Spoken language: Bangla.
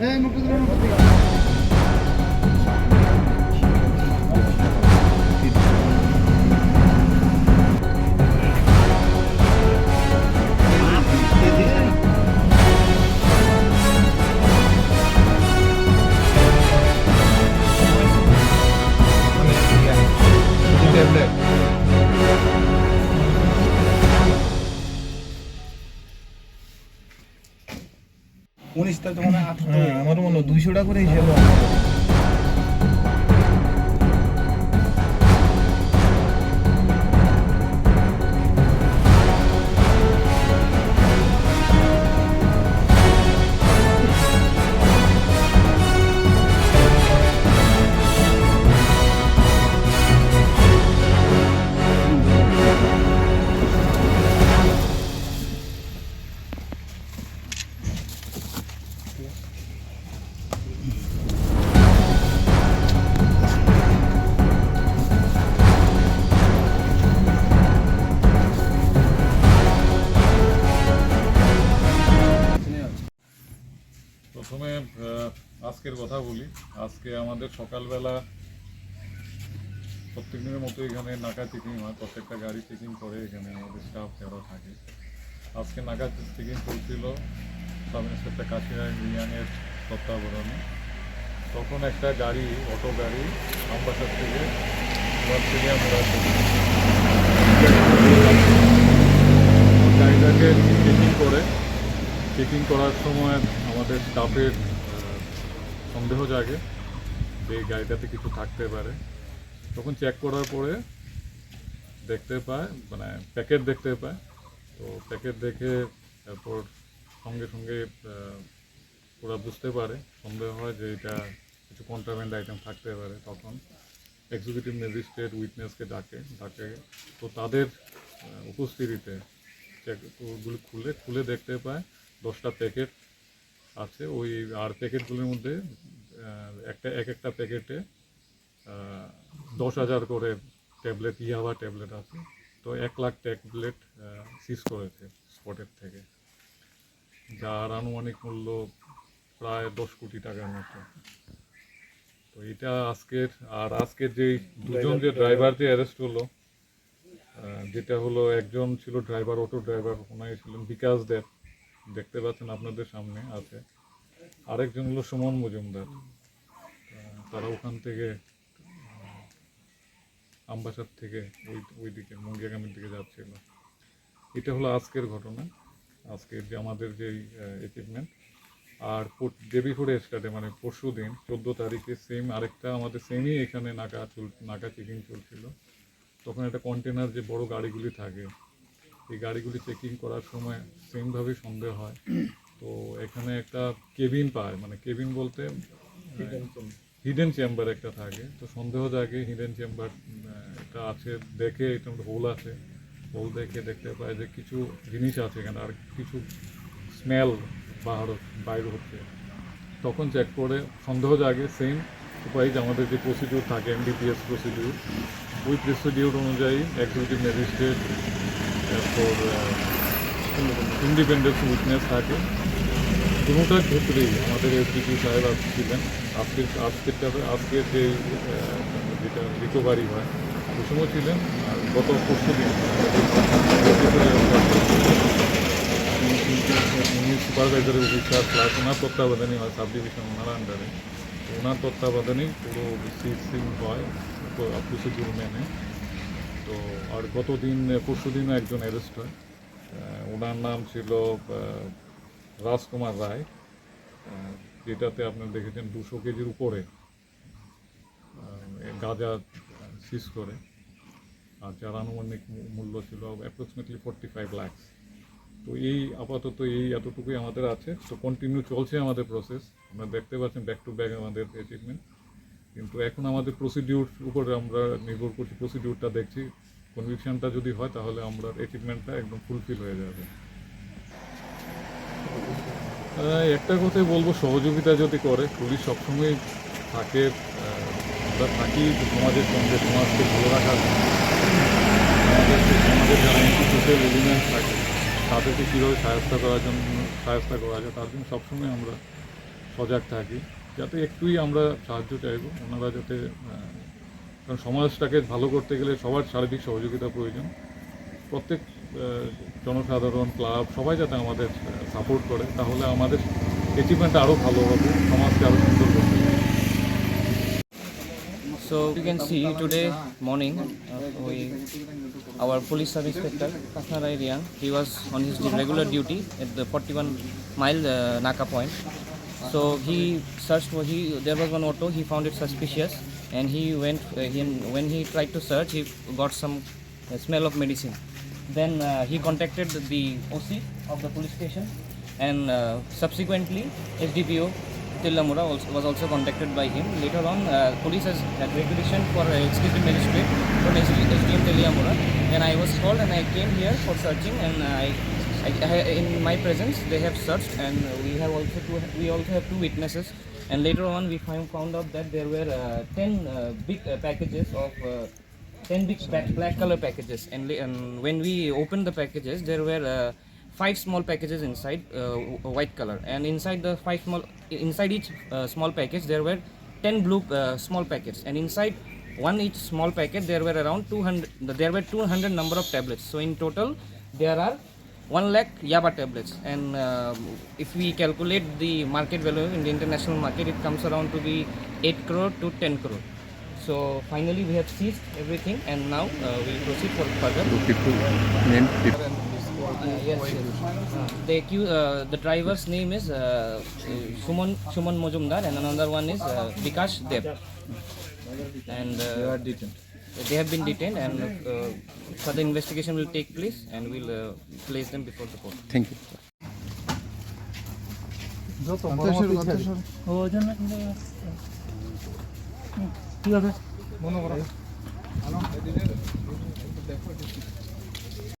É, não poderia, não poderia. উনিশ তারিখ মানে আঠারো হ্যাঁ আমার মনে হয় দুইশো টাকা করে হিসেবে আজকের কথা বলি। আজকে আমাদের সকালবেলা প্রত্যেক দিনের মতো এখানে নাকা চেকিং হয়, প্রত্যেকটা গাড়ি চেকিং করে এখানে আমাদের স্টাফ যারা থাকে। আজকে নাকা চেকিং চলছিল, সাব ইন্সপেক্টর কাশিরা রিয়াংয়ের তত্ত্বাবধানে। তখন একটা গাড়ি, অটো গাড়ি আমবাসার থেকে মোড়ার গাড়িটাকে চেকিং করে। চেকিং করার সময় আমাদের স্টাফের সন্দেহ জাগে যে গাড়িটাতে কিছু থাকতে পারে। তখন চেক করার পরে দেখতে পায় মানে প্যাকেট দেখতে পায়। তো প্যাকেট দেখে তারপর সঙ্গে সঙ্গে ওরা বুঝতে পারে, সন্দেহ হয় যে এটা কিছু কন্ট্রাব্যান্ড আইটেম থাকতে পারে। তখন এক্সিকিউটিভ ম্যাজিস্ট্রেট উইটনেসকে ডাকে ডাকে। তো তাদের উপস্থিতিতে চেক ওগুলো খুলে খুলে দেখতে পায়, দশটা প্যাকেট আছে ওই আর প্যাকেটগুলোর মধ্যে একটা এক একটা প্যাকেটে দশ হাজার করে ট্যাবলেট ইয়াবা ট্যাবলেট আছে। তো এক লাখ ট্যাবলেট সিজ করেছে স্পটের থেকে যার আনুমানিক মূল্য প্রায় দশ কোটি টাকার মতো। তো এটা আজকের আর আজকের যে দুজন যে ড্রাইভার যে অ্যারেস্ট হলো যেটা হলো একজন ছিল ড্রাইভার অটো ড্রাইভার ওনাই ছিলেন বিকাশ দেব। দেখতে পাচ্ছেন আপনাদের সামনে আছে। আরেকজন হলো সুমন মজুমদার। তারা ওখান থেকে আমবাসার থেকে ওই ওই দিকে মুঙ্গিয়াগামীর দিকে যাচ্ছিল। এটা হলো আজকের ঘটনা। আজকের যে আমাদের যেই অ্যাচিভমেন্ট আর দেবীপুরে স্টার্টে মানে পরশু দিন চোদ্দ তারিখে সেম আরেকটা আমাদের সেমই এখানে নাকা চল, নাকা চেকিং চলছিল। তখন একটা কন্টেনার যে বড় গাড়িগুলি থাকে এই গাড়িগুলি চেকিং করার সময় সেমভাবেই সন্দেহ হয়। তো এখানে একটা কেবিন পায় মানে কেবিন বলতে হিডেন চেম্বার একটা থাকে। তো সন্দেহ জাগে হিডেন চেম্বার এটা আছে দেখে এটা হোল আছে। হোল দেখে দেখতে পায় যে কিছু জিনিস আছে এখানে আর কিছু স্মেল বাহার বাইরে হচ্ছে। তখন চেক করে সন্দেহ জাগে সেম উপায় যে আমাদের যে প্রসিডিউর থাকে এমডিপিএস প্রসিডিউর ওই প্রসিডিউর অনুযায়ী এক্সিকিউটিভ ম্যাজিস্ট্রেট তারপর ইন্ডিপেন্ডেন্স উইটনেস থাকে। কোনোটার ক্ষেত্রেই আমাদের এসডিপি সাহেব ছিলেন আজকের আজকেরটা আজকের যে যেটা রিকভারি হয় সময় ছিলেন। আর গত পরশু দিন উনি সুপারভাইজারের অফিসার প্লাস ওনার তত্ত্বাবধানে হয় সাব ডিভিশন ওনার আন্ডারে ওনার তত্ত্বাবধানেই পুরো সিং হয় প্রসিডিউর মেনে তো, আর গত দিন পরশু একজন অ্যারেস্ট হয়। ওনার নাম ছিল রাজকুমার রায়। যেটাতে আপনার দেখেছেন দুশো কেজির উপরে গাঁজা সিজ করে। আর যার আনুমানিক মূল্য ছিল অ্যাপ্রক্সিমেটলি ফোর্টি ফাইভ লাখস তো এই আপাতত এই এতটুকুই আমাদের আছে। তো কন্টিনিউ চলছে আমাদের প্রসেস আপনারা দেখতে পাচ্ছেন ব্যাক টু ব্যাক আমাদের অ্যাচিভমেন্ট কিন্তু এখন আমাদের প্রসিডিউর উপরে আমরা নির্ভর করছি প্রসিডিউরটা দেখছি। কনভিকশনটা যদি হয় তাহলে আমরা অ্যাচিভমেন্টটা একদম ফুলফিল হয়ে যাবে। একটা কথাই বলব, সহযোগিতা যদি করে পুলিশ সবসময় থাকে আমরা থাকি সমাজের সঙ্গে, সমাজকে ভালো রাখার সমাজের যারা ইনস্টিটিউশনাল এলিমেন্ট থাকে, তাদেরকে কীভাবে সহায়তা করার জন্য সহায়তা করা যায়, তার জন্য সবসময় আমরা সজাগ থাকি। যাতে একটুই আমরা সাহায্য চাইব। ওনারা যাতে কারণ সমাজটাকে ভালো করতে গেলে সবার সার্বিক সহযোগিতা প্রয়োজন। প্রত্যেক জনসাধারণ ক্লাব সবাই যাতে আমাদের সাপোর্ট করে তাহলে আমাদের অ্যাচিভমেন্টটা আরও ভালো হবে সমাজকে আরও সুন্দর করতে। হবে So you can see today morning, uh, we, our police sub inspector Kasnara Rian, he was on his regular duty at the 41 mile uh, Naka point. So he searched for he there was one auto he found it suspicious and he went uh, he, when he tried to search he got some uh, smell of medicine. Then uh, he contacted the OC of the police station and uh, subsequently SDPO Tillamura also, was also contacted by him. Later on, uh, police has had requisition for uh, executive magistrate from SDM Tillamura. Then I was called and I came here for searching and I, in my presence they have searched and we have also two, we also have two witnesses. And later on we find, found out that there were uh, 10 uh, big uh, packages of uh, 10 big black, color packages. And, and when we opened the packages there were uh, five small packages inside uh, white color. And inside the five small inside each uh, small package there were 10 blue uh, small packets. And inside one each small packet there were around 200 there were 200 number of tablets. So in total there are 1 lakh yaba tablets. And um, if we calculate the market value in the international market it comes around to be 8 crore to 10 crore. So finally we have seized everything and now uh, we proceed for further. People uh, yes, yes. Uh, the uh, the driver's name is uh, Shuman Shuman Mojumdar and another one is uh, Bikash Deb. And uh, they have been detained and uh, further investigation will take place and we'll uh, place them before the court. Thank you ওই জন্য ঠিক আছে